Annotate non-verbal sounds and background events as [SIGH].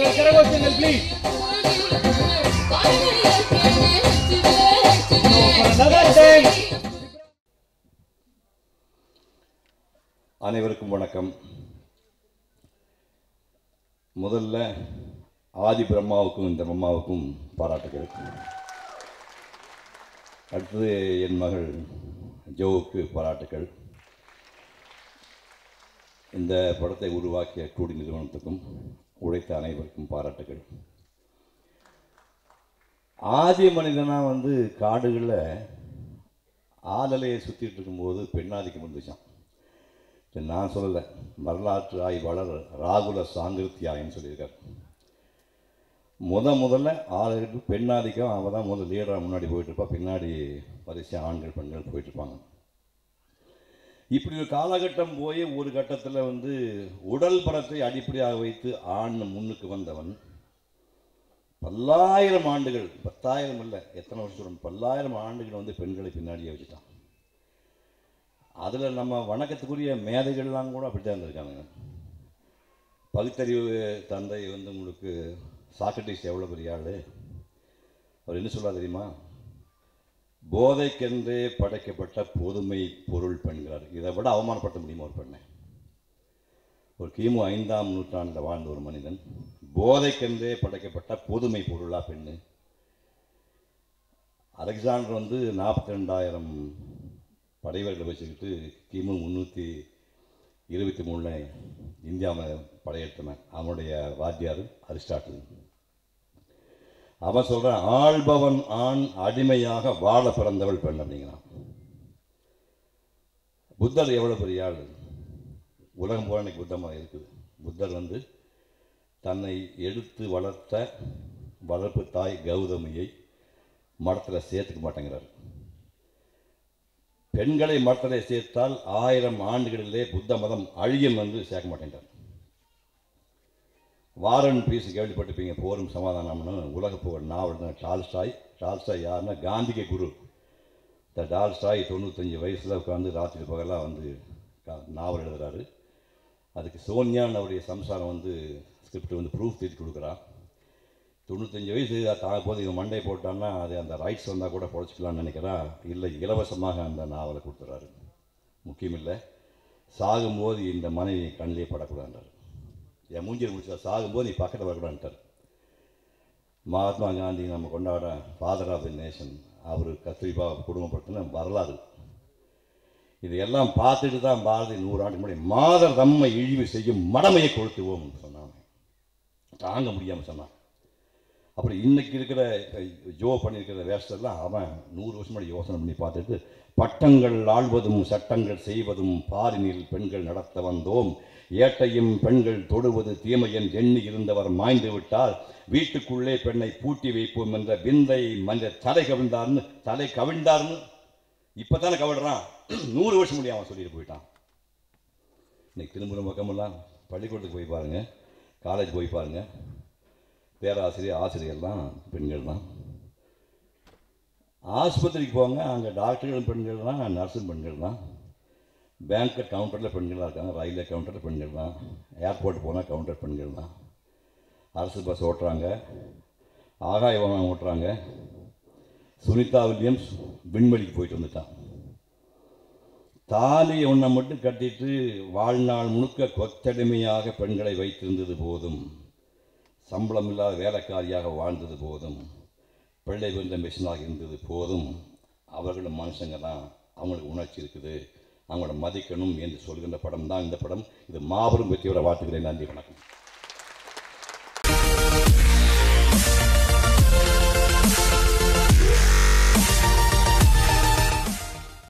கரகோஷங்கள் அனைவருக்கும் வணக்கம். முதல்ல ஆதி பிரம்மாவுக்கும் இந்த பிரம்மாவுக்கும் பாராட்டுகள் அடுத்தது என் மகள் ஜோவுக்கு பாராட்டுகள். இந்த படத்தை உருவாக்கிய கூடி நிறுவனத்துக்கும் உழைத்த அனைவருக்கும் பாராட்டுகள். ஆதி மனிதனாக வந்து காடுகளில் ஆதலையை சுற்றிட்டு இருக்கும்போது பெண்ணாதிக்கம் வந்துச்சான் நான் சொல்லலை. வரலாற்று ஆய்வாளர் ராகுல சாங்கிருத்தியாயன்னு சொல்லியிருக்கார். முத முதல்ல ஆளுக்கு பெண்ணாதிக்கம் அவள் தான் முதல்ல லீடராக முன்னாடி போயிட்டுருப்பா பின்னாடி வரிசையாக ஆண்கள் பெண்கள் போயிட்டு இருப்பாங்க. இப்படி ஒரு காலகட்டம் போய் ஒரு கட்டத்தில் வந்து உடல் பரத்தை அடிப்படையாக வைத்து ஆண் முன்னுக்கு வந்தவன் பல்லாயிரம் ஆண்டுகள் பத்தாயிரம் இல்லை எத்தனை வருஷம் பல்லாயிரம் ஆண்டுகள் வந்து பெண்களை பின்னாடியே வச்சுட்டான். அதில் நம்ம வணக்கத்துக்குரிய மேதைகள்லாம் கூட அப்படி தான் இருந்திருக்காங்க. பகுத்தறிவு தந்தை வந்து உங்களுக்கு சாக்ரட்டிஸ் எவ்வளோ பெரிய ஆள்? அவர் என்ன சொல்லா தெரியுமா? போதைக்கென்றே படைக்கப்பட்ட பொதுமை பொருள் பெண்கிறார் இதை விட அவமானப்படுத்த முடியுமா ஒரு பெண்ணை? ஒரு கிமு ஐந்தாம் நூற்றாண்டில் வாழ்ந்த ஒரு மனிதன் போதைக்கென்றே படைக்கப்பட்ட பொதுமை பொருளா பெண்ணு? அலெக்சாண்டர் வந்து நாற்பத்தி ரெண்டாயிரம் படைவர்களை வச்சுக்கிட்டு கிமு முந்நூற்றி இருபத்தி மூணில் இந்தியாவை படையெடுத்தவன். அவனுடைய வாத்தியார் அரிஸ்டாட்டில். அவன் சொல்கிறான் ஆள்பவன் ஆண் அடிமையாக வாழ பிறந்தவள் பெண் அப்படிங்கிறான். புத்தர் எவ்வளோ பெரிய ஆள்? உலகம் போல இன்னைக்கு புத்தமாக இருக்குது. புத்தர் வந்து தன்னை எடுத்து வளர்த்த வளர்ப்பு தாய் கௌதமியை மடத்தில் சேர்த்துக்க மாட்டேங்கிறார். பெண்களை மடத்தில் சேர்த்தால் ஆயிரம் ஆண்டுகளிலே புத்த மதம் அழியும் என்று சேர்க்க மாட்டேங்கிறார் வாரன் பீஸ் கேள்விப்பட்டிருப்பீங்க போரும் சமாதானம்னு. உலக புகழ் நாவல் தான் டால்ஸ்டாய். டால்ஸ்டாய் யாருன்னா காந்திக்கு குரு. இந்த டால்ஸ்டாய் தொண்ணூத்தஞ்சு வயசில் உட்காந்து ராத்திரி பகலாக வந்து கா- நாவல் எழுதுறாரு. அதுக்கு சோனியான்னு அவருடைய சம்சாரம் வந்து ஸ்கிரிப்ட் வந்து ப்ரூஃப் தீர்த்து கொடுக்குறா. தொண்ணூத்தஞ்சு வயசு தாங்க போது இவன் மண்டை போட்டான்னா அது அந்த ரைட்ஸ் வந்தால் கூட பொழைச்சிக்கலாம்னு நினைக்கிறான் இல்லை இலவசமாக அந்த நாவலை கொடுத்துறாரு. முக்கியமில்லை சாகும்போது இந்த மனைவி கண்ணிலே படக்கூடாதுன்றார். என் மூஞ்சில் முடிச்சா சாகும்போது நீ பக்கத்தில் வரக்கூடான்ட்டார் மகாத்மா காந்தி நம்ம கொண்டாட ஃபாதர் ஆஃப் தி நேஷன் அவர் கத்திரிப்பா குடும்பப்படுத்தின வரலாறு. இது எல்லாம் பார்த்துட்டு தான் பாரதி நூறாண்டு முன்னாடி மாதர் தம்மை இழிவு செய்யும் மடமையை கொளுத்துவோம் சொன்னாங்க. தாங்க முடியாமல் சொன்னான் அப்புறம் இன்னைக்கு இருக்கிற ஜோ பண்ணியிருக்கிற வேஷத்தெல்லாம் அவன் நூறு வருஷம் முன்னாடி யோசனை பண்ணி பார்த்துட்டு பட்டங்கள் ஆள்வதும் சட்டங்கள் செய்வதும் பாரினில் பெண்கள் நடத்த வந்தோம். ஏட்டையும் பெண்கள் தொடுவது தீமையன் எண்ணி இருந்தவர் மாய்ந்து விட்டால் வீட்டுக்குள்ளே பெண்ணை பூட்டி வைப்போம் என்ற விந்தை மனித தலை கவிழ்ந்தார்னு தலை கவிழ்ந்தார்னு. இப்பதானே கவிடுறான் [CLEARS THROAT] நூறு வருஷம் முடியும் அவன் சொல்லிட்டு போயிட்டான். இன்னைக்கு திரும்புகிற பக்கமெல்லாம் பள்ளிக்கூடத்துக்கு போய் பாருங்க காலேஜ் போய் பாருங்க. பேராசிரியர் ஆசிரியர்லாம் பெண்கள் தான் ஆஸ்பத்திரிக்கு போங்க அங்கே டாக்டர்களும் பெண்கள் தான் நர்ஸும் பெண்கள் தான் பேங்க் கவுண்டரில் பெண்களாக இருக்காங்க ரயில்வே கவுண்டரில் பெண்கள் தான் ஏர்போர்ட் போனால் கவுண்டர் பெண்கள் தான் அரசு பஸ் ஓட்டுறாங்க ஆகாய வாகனம் ஓட்டுறாங்க. சுனிதா வில்லியம்ஸ் விண்வெளிக்கு போயிட்டு வந்துட்டான். தாலி ஒன்றை மட்டும் கட்டிட்டு வாழ்நாள் முழுக்க கொத்தடிமையாக பெண்களை வைத்திருந்தது போதும். சம்பளம் இல்லாத வேலைக்காரியாக வாழ்ந்தது போதும். பிள்ளை வந்த மிஷினாக இருந்தது போதும். அவர்களும் மனுஷங்க தான் அவங்களுக்கு உணர்ச்சி இருக்குது. அவங்கள மதிக்கணும் என்று சொல்கின்ற படம் தான் இந்த படம். இது மாபெரும் வெற்றியோட வாழ்த்துக்கிறேன் நன்றி வணக்கம்.